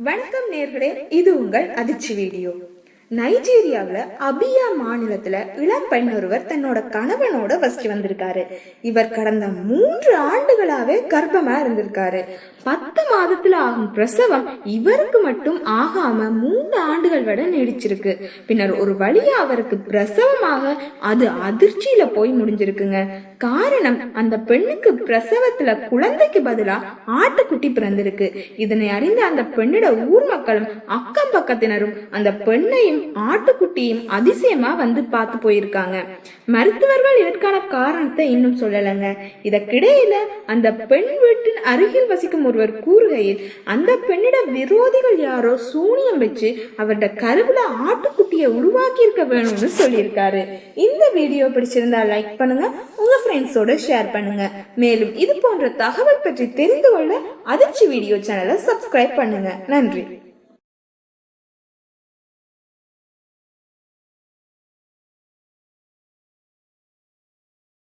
வணக்கம் நேர்களே இது உங்கள் அதிர்ச்சி வீடியோ. நைஜீரியாவில் அபியா மாநிலத்தில் இளம் பெண் ஒருவர் தன்னோட கணவனோட வசிச்சு வந்திருக்காரு. இவர் கடந்த மூன்று ஆண்டுகளாகவே கர்ப்பமா இருந்திருக்காரு. பத்து மாதத்துல ஆகும் பிரசவம் இவருக்கு மட்டும் ஆகாம மூன்று ஆண்டுகள் வரை நீடிச்சிருக்கு. பின்னர் ஒரு வழியா அவருக்கு பிரசவமாக அது அதிர்ச்சியில போய் முடிஞ்சிருக்குங்க. காரணம் அந்த பெண்ணுக்கு பிரசவத்துல குழந்தைக்கு பதிலா ஆட்டுக்குட்டி பிறந்திருக்கு. இதனை அறிந்த அந்த பெண்ணோட ஊர் மக்களும் அக்கம் பக்கத்தினரும் அந்த பெண்ணையும் ஆட்டுக்குட்டியும் அதிசயமா வந்து பார்த்து போயிருக்காங்க. மருத்துவர்கள் இதற்கான காரணத்தை இன்னும் சொல்லலைங்க. இதற்கிடையில அந்த பெண் வீட்டின் அருகில் வசிக்கும் ஒருவர் கூறுகையில் அந்த பெண்ணிட விரோதிகள் யாரோ சூனியம் வச்சு அவரோட கருவுல ஆட்டுக்குட்டியை உருவாக்கி இருக்க வேணும்னு சொல்லியிருக்காரு. இந்த வீடியோ பிடிச்சிருந்தா லைக் பண்ணுங்க உங்க ஃப்ரெண்ட்ஸோட ஷேர் பண்ணுங்க. மேலும் இது போன்ற தகவல் பற்றி தெரிந்து கொள்ள அதிர்ச்சி வீடியோ சேனலை சப்ஸ்கிரைப் பண்ணுங்க. நன்றி.